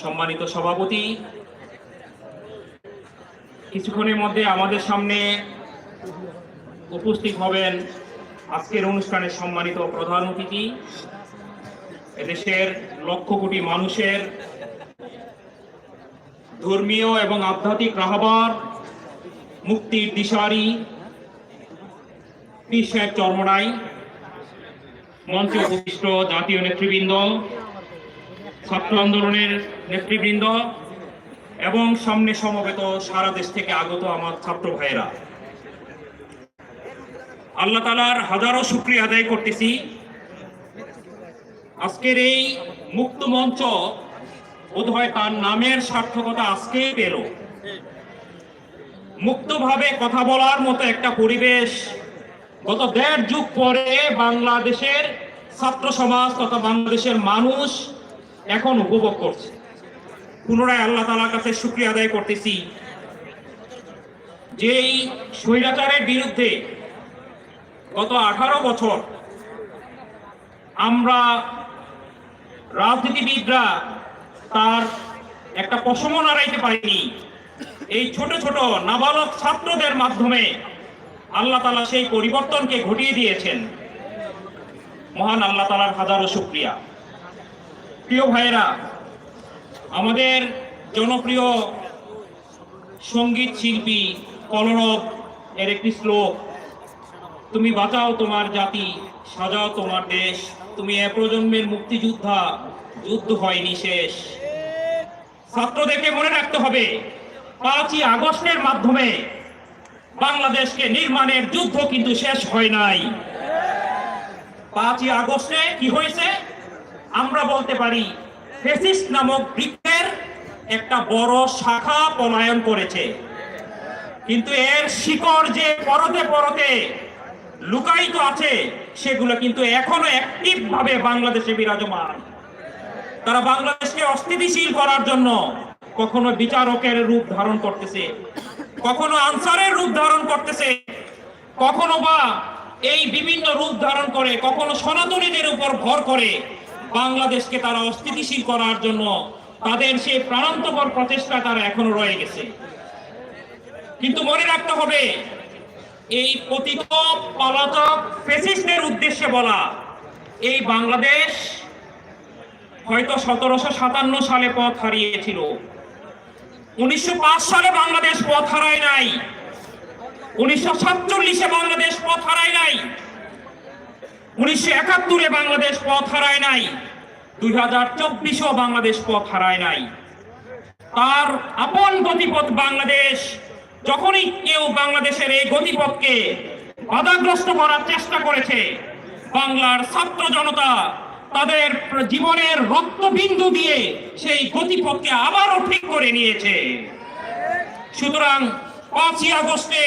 সম্মানিত সভাপতি, কিছুক্ষণের মধ্যে আমাদের সামনে উপস্থিত হবেন আজকের অনুষ্ঠানের সম্মানিত প্রধান অতিথি, এদেশের লক্ষ কোটি মানুষের ধর্মীয় এবং আধ্যাত্মিক রাহবার মুক্তির দিশারি সাহেব চর্মনাই, মঞ্চে জাতীয় নেতৃবৃন্দ ছাত্র আন্দোলনের নেতৃবৃন্দ এবং সামনে সমবেত সারা দেশ থেকে আগত আমার ছাত্র ভাইয়েরা। আল্লাহ তালার হাজারো শুক্রিয়া আদায় করতেছি। আজকের এই মুক্ত মঞ্চ বোধহয় তার নামের সার্থকতা আজকেই পেল। মুক্তভাবে কথা বলার মতো একটা পরিবেশ গত দেড় যুগ পরে বাংলাদেশের ছাত্র সমাজ তথা বাংলাদেশের মানুষ এখন উপভোগ করছে। পুনরায় আল্লাহ তালার কাছে শুক্রিয়া আদায় করতেছি। যে এই স্বৈরাচারের বিরুদ্ধে গত আঠারো বছর আমরা রাজনীতিবিদরা তার একটা পশম আড়াইতে পারিনি, এই ছোট ছোট নাবালক ছাত্রদের মাধ্যমে আল্লাহ তালা সেই পরিবর্তনকে ঘটিয়ে দিয়েছেন। মহান আল্লাহ তালার হাজারো শুক্রিয়া। প্রিয় ভাইয়েরা, আমাদের জনপ্রিয় সংগীত শিল্পী কলরব এর একটি শ্লোক, তুমি বাঁচাও তোমার জাতি, সাজাও তোমার দেশ, তুমি এ প্রজন্মের মুক্তিযোদ্ধা, যুদ্ধ হয়নি শেষ। ছাত্রদেরকে মনে রাখতে হবে, পাঁচই আগস্টের মাধ্যমে বাংলাদেশকে নির্মাণের যুদ্ধ কিন্তু শেষ হয় নাই। পাঁচই আগস্টে কি হয়েছে? আমরা বলতে পারি, ফেসিস্ট নামক বৃক্ষের একটা বড় শাখা পলায়ন করেছে। কিন্তু এর শিকড় যে পরতে পরতে লুকায়িত আছে, সেগুলো কিন্তু এখনও অ্যাক্টিভ ভাবে বাংলাদেশে বিরাজমান। তারা বাংলাদেশকে অস্থিতিশীল করার জন্য কখনো বিচারকের রূপ ধারণ করতেছে, কখনো আনসারের রূপ ধারণ করতেছে, কখনো বা এই বিভিন্ন রূপ ধারণ করে, কখনো সনাতনীদের উপর ভর করে বাংলাদেশকে তারা অস্থিতিশীল করার জন্য তাদের সেই প্রাণান্তকর প্রচেষ্টা তারা এখনও রয়ে গেছে। কিন্তু মনে রাখতে হবে, এই পতিত পলাতক ফেসিস্টের উদ্দেশ্যে বলা, এই বাংলাদেশ হয়তো সতেরোশো সাতান্ন সালে পথ হারিয়েছিল। উনিশশো পাঁচ সালে বাংলাদেশ পথ হারায় নাই। উনিশশো সাতচল্লিশে বাংলাদেশ পথ হারায় নাই। উনিশশো একাত্তরে বাংলাদেশ পথ হারায় নাই। দুই হাজার চব্বিশেও বাংলাদেশ পথ হারায় নাই। তার আপন গতিপথ বাংলাদেশ, যখনই কেউ বাংলাদেশের এই গতিপথকে বাধাগ্রস্ত করার চেষ্টা করেছে, বাংলার ছাত্র জনতা তাদের জীবনের রক্তবিন্দু দিয়ে সেই গতিপথকে আবারও ঠিক করে নিয়েছে। সুতরাং পাঁচই আগস্টে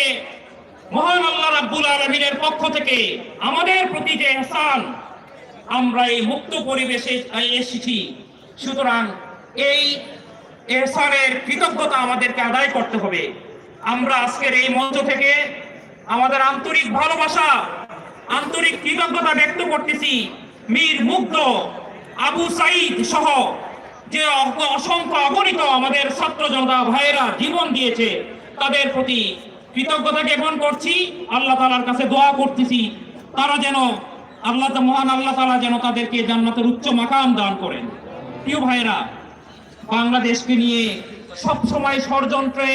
মহান আল্লাহ রাব্বুল আলমিনের পক্ষ থেকে আমাদের প্রতি যে এহসান, আমরা এই মুক্ত পরিবেশে এসেছি। সুতরাং এই এহসানের কৃতজ্ঞতা আমাদেরকে আদায় করতে হবে। আমরা আজকের এই মঞ্চ থেকে আমাদের আন্তরিক ভালোবাসা, আন্তরিক কৃতজ্ঞতা ব্যক্ত করতেছি মীর মুগ্ধ আবু সাইদ সহ, যে অসংখ্য অগণিত আমাদের ছাত্র জনতা ভাইয়েরা জীবন দিয়েছে, তাদের প্রতি কৃতজ্ঞতা জ্ঞাপন করছি, আল্লাহ তালার কাছে দোয়া করতেছি। তারা যেন আল্লাহ মহান আল্লাহ তালা যেন তাদেরকে জান্নাতের উচ্চ মাকাম দান করেন। প্রিয় ভাইরা বাংলাদেশকে নিয়ে সব সময় ষড়যন্ত্রে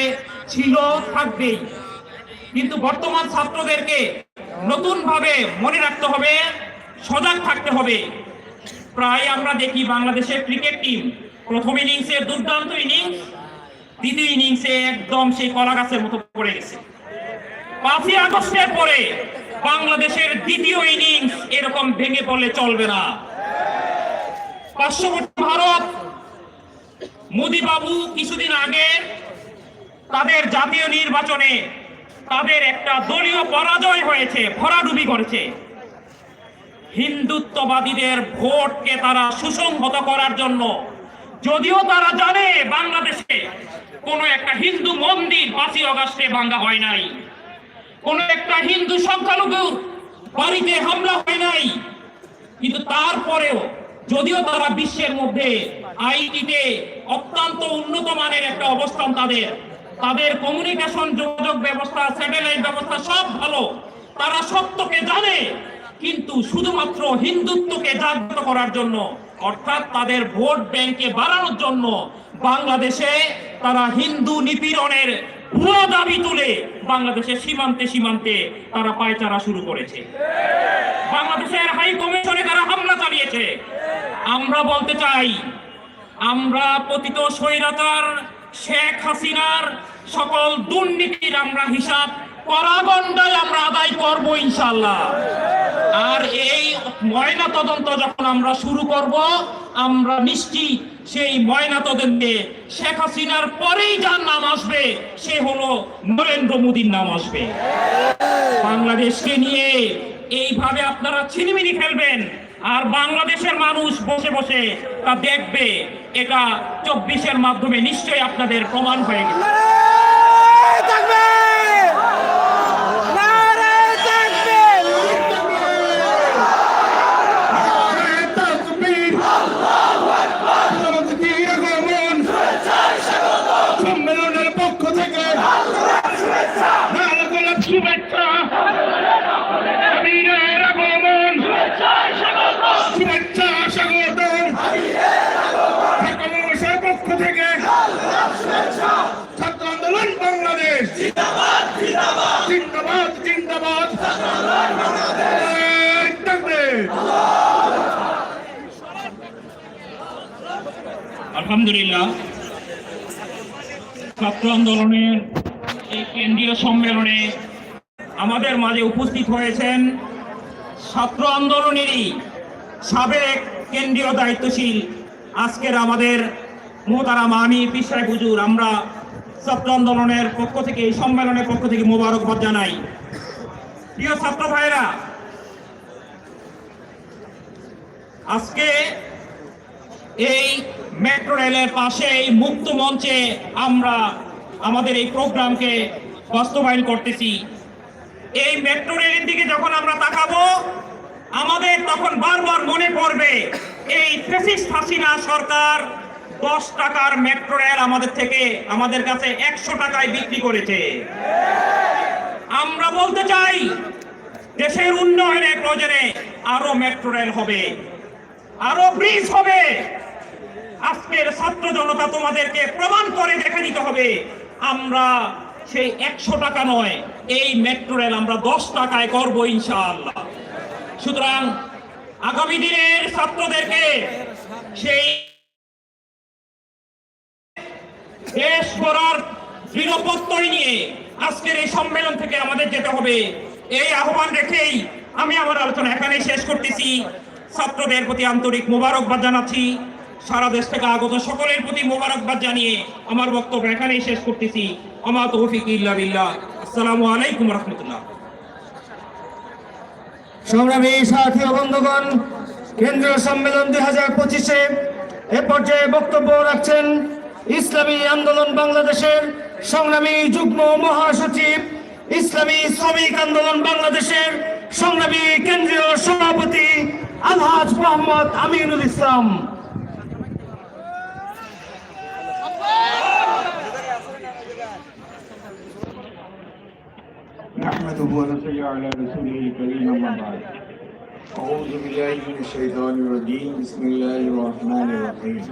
ছিল, থাকবেই। কিন্তু বর্তমান ছাত্রদেরকে নতুন ভাবে মনে রাখতে হবে, সজাগ থাকতে হবে। প্রায় আমরা দেখি বাংলাদেশের ক্রিকেট টিম প্রথম ইনিংসে দুর্দান্ত ইনিংস দ্বিতীয় ইনিংসে একদম সেই কলা গাছের মতো পড়ে গেছে। পাঁচই আগস্টের পরে বাংলাদেশের দ্বিতীয় ইনিংস এরকম ভেঙে পড়লে চলবে না। পার্শ্ববর্তী ভারত, মোদি বাবু কিছুদিন আগে তাদের জাতীয় নির্বাচনে তাদের একটা দলীয় পরাজয় হয়েছে, ভরাডুবি করেছে। হিন্দুত্ববাদীদের ভোটকে তারা সুসংহত করার জন্য যদিও তারা জানে বাংলাদেশে কোনো একটা হিন্দু মন্দির পাঁচই অগাস্টে ভাঙ্গা হয় নাই। কোন একটা হিন্দু সংখ্যালঘুর বাড়িতে হামলা হয় নাই। কিন্তু তারপরেও যদিও তারা বিশ্বের মধ্যে আইটিতে অত্যন্ত উন্নত মানের একটা অবস্থান তাদের তাদের কমিউনিকেশন যোগাযোগ ব্যবস্থা স্যাটেলাইট ব্যবস্থা সব ভালো। তারা সত্যকে জানে, কিন্তু শুধুমাত্র হিন্দুত্বকে জাগ্রত করার জন্য অর্থাৎ তাদের ভোট ব্যাংকে বাড়ানোর জন্য বাংলাদেশে তারা হিন্দু নিপীড়নের পুরো দাবি তুলে বাংলাদেশের সীমান্তে সীমান্তে তারা পায়চারা শুরু করেছে। বাংলাদেশের হাই কমিশনে তারা হামলা চালিয়েছে। আমরা বলতে চাই, আমরা পতিত স্বৈরাচার শেখ হাসিনার সকল দুর্নীতির আমরা হিসাব পরাগণ্ডায় আমরা আদায় করব ইনশাল্লাহ আর এই ময়না তদন্ত যখন আমরা শুরু করব, আমরা নিশ্চিত সেই ময়না তদন্তে শেখ হাসিনার পরেই যার নাম আসবে, সে হলো নরেন্দ্র মোদীর নাম আসবে। বাংলাদেশকে নিয়ে এইভাবে আপনারা ছিনিমিনি খেলবেন, আর বাংলাদেশের মানুষ বসে বসে তা দেখবে। এটা চব্বিশের মাধ্যমে নিশ্চয়ই আপনাদের প্রমাণ হয়ে গেছে। আলহামদুলিল্লাহ। ছাত্র আন্দোলনের এই কেন্দ্রীয় সম্মেলনে আমাদের মাঝে উপস্থিত হয়েছেন ছাত্র আন্দোলনেরই সাবেক কেন্দ্রীয় দায়িত্বশীল আজকের আমাদের মোহতারাম আমি পিসাই হুজুর। আমরা ছাত্র আন্দোলনের পক্ষ থেকে, এই সম্মেলনের পক্ষ থেকে মোবারকবাদ জানাই। প্রিয় ছাত্র ভাইরা আজকে এই মেট্রো রেলের পাশে এই মুক্ত মঞ্চে আমরা আমাদের এই প্রোগ্রামকে বাস্তবায়ন করতেছি। এই মেট্রো রেলের দিকে যখন আমরা তাকাবো, আমাদের তখন বারবার মনে পড়বে, এই ফেসিস্ট হাসিনা সরকার দশ টাকার মেট্রো রেল আমাদের থেকে আমাদের কাছে একশো টাকায় বিক্রি করেছে। আমরা বলতে চাই, দেশের উন্নয়নের প্রয়োজনে আরও মেট্রো রেল হবে, আরও ব্রিজ হবে। আজকের ছাত্র জনতা তোমাদেরকে প্রমাণ করে দেখে দিতে হবে, আমরা সেই একশো টাকা নয়, এই মেট্রো রেল আমরা দশ টাকায় করব ইনশাআল্লাহ। সুতরাং আগামী দিনের ছাত্রদেরকে সেই দেশ করার দৃঢ় নিয়ে আজকের এই সম্মেলন থেকে আমাদের যেতে হবে। এই আহ্বান রেখেই আমি আমার আলোচনা এখানেই শেষ করতেছি। ছাত্রদের প্রতি আন্তরিক মোবারকবাদ জানাচ্ছি। সারা দেশ থেকে আগত সকলের প্রতি মোবারকবাদ জানিয়ে আমার বক্তব্য এখানেই শেষ করতেছি। আমা তৌফিক ইল্লা বিল্লাহ। আসসালামু আলাইকুম রহমতুল্লাহ। সংগ্রামী সাথী বন্ধুগণ, কেন্দ্রীয় সম্মেলন দুই হাজার পঁচিশে এ পর্যায়ে বক্তব্য রাখছেন ইসলামী আন্দোলন বাংলাদেশের সংগ্রামী যুগ্ম মহাসচিব ইসলামী শ্রমিক আন্দোলন বাংলাদেশের সংগ্রামী কেন্দ্রীয় সভাপতি আলহাজ মোহাম্মদ আমিনুল ইসলাম نحمده ونصلي على رسوله الكريم أما بعد أعوذ بالله من الشيطان الرجيم بسم الله الرحمن الرحيم